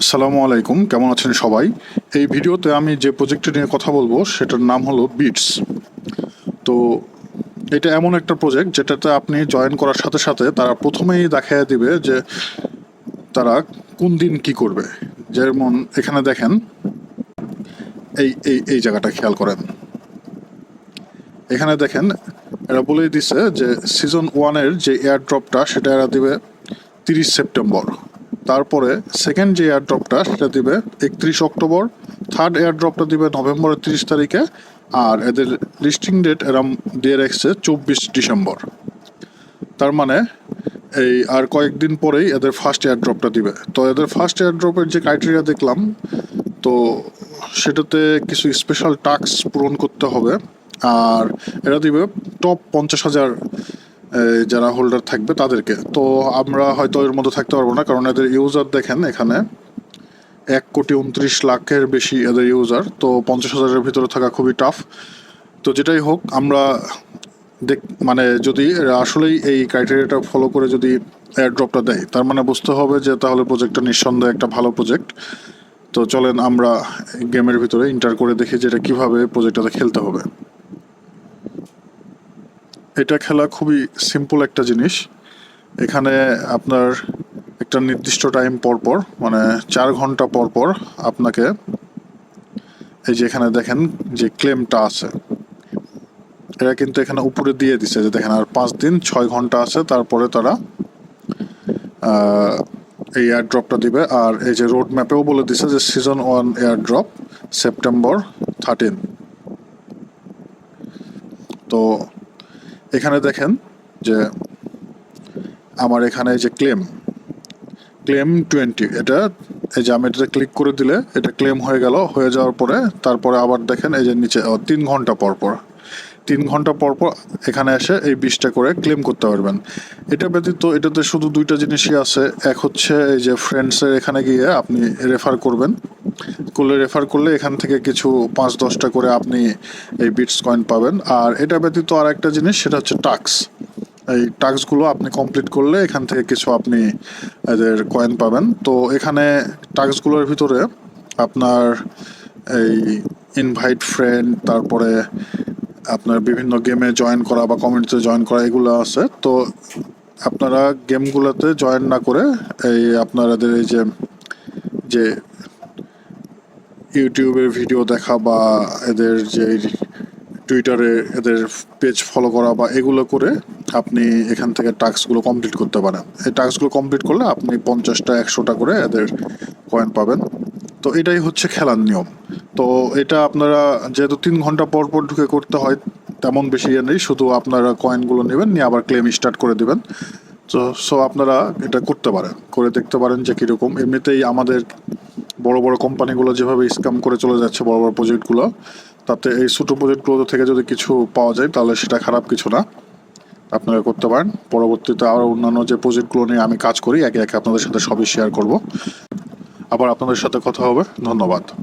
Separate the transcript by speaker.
Speaker 1: আসসালামু আলাইকুম, কেমন আছেন সবাই? এই ভিডিওতে আমি যে প্রজেক্টটি নিয়ে কথা বলব, সেটার নাম হলো বিটস তো এটা এমন একটা প্রজেক্ট যেটাতে আপনি জয়েন করার সাথে সাথে তারা প্রথমেই দেখায় দিবে যে তারা কোন দিন কি করবে। যেমন এখানে দেখেন, এই এই এই জায়গাটা খেয়াল করেন। এখানে দেখেন, এরা বলেই দিছে যে সিজন ওয়ানের যে এয়ার ড্রপটা সেটা এরা দিবে তিরিশ সেপ্টেম্বর। তারপরে সেকেন্ড যে এয়ার ড্রপটা সেটা দিবে একত্রিশ অক্টোবর থার্ড এয়ার ড্রপটা দিবে নভেম্বরের তিরিশ তারিখে, আর এদের লিস্টিং ডেট এরম দিয়ে রাখছে চব্বিশ ডিসেম্বর। তার মানে এই আর কয়েকদিন পরেই এদের ফার্স্ট এয়ার ড্রপটা দিবে। তো এদের ফার্স্ট এয়ার ড্রপের যে ক্রাইটেরিয়া দেখলাম, তো সেটাতে কিছু স্পেশাল টাস্ক পূরণ করতে হবে। আর এরা দিবে টপ পঞ্চাশ হাজার যারা হোল্ডার থাকবে তাদেরকে। তো আমরা হয়তো এর মধ্যে থাকতে পারব না, কারণ এদের ইউজার দেখেন এখানে, এক কোটি উনত্রিশ লাখের বেশি এদের ইউজার তো পঞ্চাশ হাজারের ভিতরে থাকা খুবই টাফ তো যেটাই হোক, আমরা দেখ মানে যদি আসলেই এই ক্রাইটেরিয়াটা ফলো করে যদি এয়ার ড্রপটা দেয়, তার মানে বুঝতে হবে যে তাহলে প্রজেক্টটা নিঃসন্দেহে একটা ভালো প্রজেক্ট তো চলেন আমরা গেমের ভিতরে ইন্টার করে দেখি যে এটা কীভাবে প্রজেক্টটাতে খেলতে হবে। এটা খেলা খুবই সিম্পল একটা জিনিস। এখানে আপনার একটা নির্দিষ্ট টাইম পর পর মানে চার ঘণ্টা পর পর আপনাকে এই যে এখানে দেখেন যে ক্লেমটা আছে। এরা কিন্তু এখানে উপরে দিয়ে দিছে যে দেখেন আর পাঁচ দিন, ছয় ঘণ্টা আছে, তারপরে তারা এই এয়ার ড্রপটা দিবে। আর এই যে রোড ম্যাপেও বলে দিছে যে season one air drop September thirteen তো এখানে দেখেন যে আমার এখানে যে ক্লেম ক্লেম টোয়েন্টি এটা এই যে আমি এটাতে ক্লিক করে দিলে এটা ক্লেম হয়ে গেল, হয়ে যাওয়ার পরে তারপরে আবার দেখেন এই যে নিচে তিন ঘণ্টা পর পর, তিন ঘণ্টা পর পর এখানে এসে এই বিশটা করে ক্লেম করতে পারবেন। এটা ব্যতীত এটাতে শুধু দুইটা জিনিসই আছে, এক হচ্ছে এই যে ফ্রেন্ডসের এখানে গিয়ে আপনি রেফার করবেন। করলে রেফার করলে এখান থেকে কিছু পাঁচ, দশটা করে আপনি এই বিটস কয়েন পাবেন। আর এটা ব্যতীত আর একটা জিনিস, সেটা হচ্ছে টাক্স এই টাস্কগুলো আপনি কমপ্লিট করলে এখান থেকে কিছু আপনি এদের কয়েন পাবেন। তো এখানে টাস্কগুলোর ভিতরে আপনার এই ইনভাইট ফ্রেন্ড তারপরে আপনার বিভিন্ন গেমে জয়েন করা বা কমিউনিটিতে জয়েন করা, এগুলো আছে। তো আপনারা গেমগুলোতে জয়েন না করে এই আপনাদের এই যে যে ইউটিউবের ভিডিও দেখা বা এদের যে টুইটারে এদের পেজ ফলো করা বা এগুলো করে আপনি এখান থেকে টাস্কগুলো কমপ্লিট করতে পারেন। এই টাস্কগুলো কমপ্লিট করলে আপনি পঞ্চাশটা, একশোটা করে এদের কয়েন পাবেন। তো এটাই হচ্ছে খেলার নিয়ম। তো এটা আপনারা যেহেতু তিন ঘণ্টা পর পর ঢুকে করতে হয়, তেমন বেশি ইয়ে নেই। শুধু আপনারা কয়েনগুলো নেবেন, নিয়ে আবার ক্লেম স্টার্ট করে দেবেন। তো সো আপনারা এটা করতে পারেন। করে দেখতে পারেন যে কীরকম। এমনিতেই আমাদের বড় বড় কোম্পানিগুলো যেভাবে স্ক্যাম করে চলে যাচ্ছে বড় বড় প্রজেক্টগুলো, তাতে এই ছোটো প্রজেক্টগুলো থেকে যদি কিছু পাওয়া যায়, তাহলে সেটা খারাপ কিছু না। আপনারা করতে পারেন। পরবর্তীতে আরও অন্যান্য যে প্রজেক্টগুলো নিয়ে আমি কাজ করি, একে একে আপনাদের সাথে সবই শেয়ার করব। আবার আপনাদের সাথে কথা হবে। ধন্যবাদ।